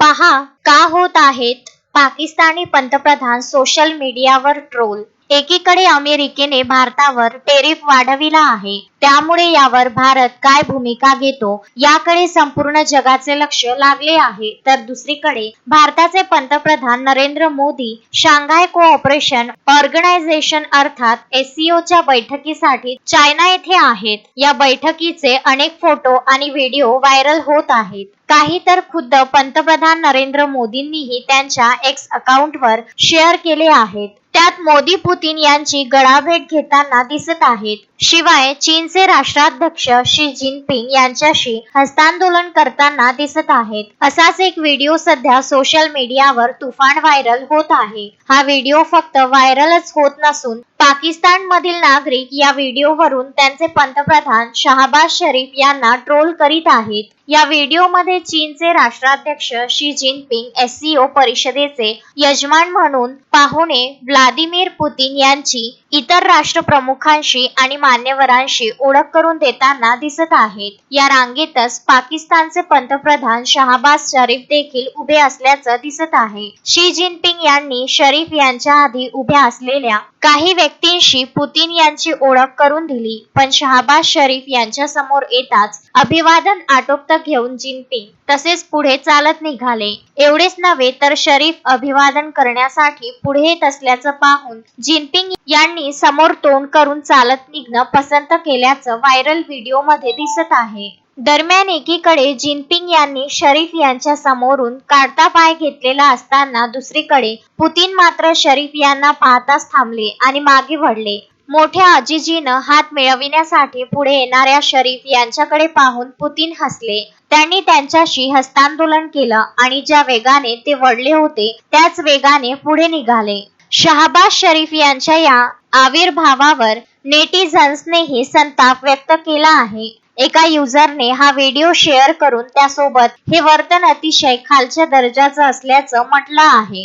पहा का होत आहेत पाकिस्तानी पंतप्रधान सोशल मीडियावर ट्रोल एकीकडे अमेरिकेने भारतावर टेरिफ वाढविला आहे. त्यामुळे यावर भारत काय भूमिका घेतो याकडे संपूर्ण जगाचे लक्ष लागले आहे. तर दुसरीकडे भारताचे पंतप्रधान Narendra Modi Shanghai cooperation organisation अर्थात एससीओच्या च्या बैठकीसाठी चायना येथे आहेत. या बैठकीचे अनेक फोटो आणि व्हिडिओ व्हायरल होत आहेत. काही तर खुद्द पंतप्रधान नरेंद्र मोदींनीही त्यांच्या एक्स अकाउंटवर शेअर केले आहेत. त्यात मोदी पुतीन यांची गळाभेट घेताना दिसत आहेत. शिवाय चीनचे राष्ट्राध्यक्ष शी जिनपिंग यांच्याशी हस्तांदोलन करताना दिसत आहेत. असाच एक व्हिडिओ सध्या सोशल मीडियावर तुफान व्हायरल होत आहे. हा व्हिडिओ फक्त व्हायरलच होत नसून पाकिस्तान मधील नागरिक या व्हिडिओवरून त्यांचे पंतप्रधान शहाबाज शरीफ यांना ट्रोल करीत आहेत. या व्हिडिओमध्ये चीनचे राष्ट्राध्यक्ष शी जिनपिंग एससीओ परिषदेचे यजमान म्हणून पाहुणे व्लादिमीर पुतीन यांची इतर राष्ट्रप्रमुखांशी आणि मान्यवरांशी ओळख करून देताना दिसत आहेत. या रांगेतच पाकिस्तानचे पंतप्रधान शहाबाज शरीफ देखील उभे असल्याचं दिसत आहे. शी जिनपिंग यांनी शरीफ यांच्या आधी उभ्या असलेल्या काही व्यक्तींशी पुतीन यांची ओळख करून दिली पण शहाबाज शरीफ यांच्या समोर येताच अभिवादन आटोपत घेऊन जिनपिंग तसेच पुढे चालत निघाले. एवढेच नव्हे तर शरीफ अभिवादन करण्यासाठी पुढे येत असल्याचं पाहून जिनपिंग यांनी समोर तोंड करून चालत निघणं पसंत केल्याचं व्हायरल व्हिडिओमध्ये दिसत आहे. दरम्यान एकीकडे जिनपिंग यांनी शरीफ यांच्या समोरून काढता पाय घेतलेला असताना दुसरीकडे पुतीन मात्र शरीफ यांना पाहताच थांबले आणि मागे वळले. मोठ्या अजिजीनं हात मिळविण्यासाठी पुढे येणाऱ्या शरीफ यांच्याकडे पाहून पुतीन हसले. त्यांनी त्यांच्याशी हस्तांदोलन केलं आणि ज्या वेगाने ते वळले होते त्याच वेगाने पुढे निघाले. शहाबाज शरीफ यांच्या या आविर्भावावर नेटिझन्सनेही संताप व्यक्त केला आहे. एका युजरने हा व्हिडिओ शेअर करून त्यासोबत हे वर्तन अतिशय खालच्या दर्जाचं असल्याचं म्हटलं आहे.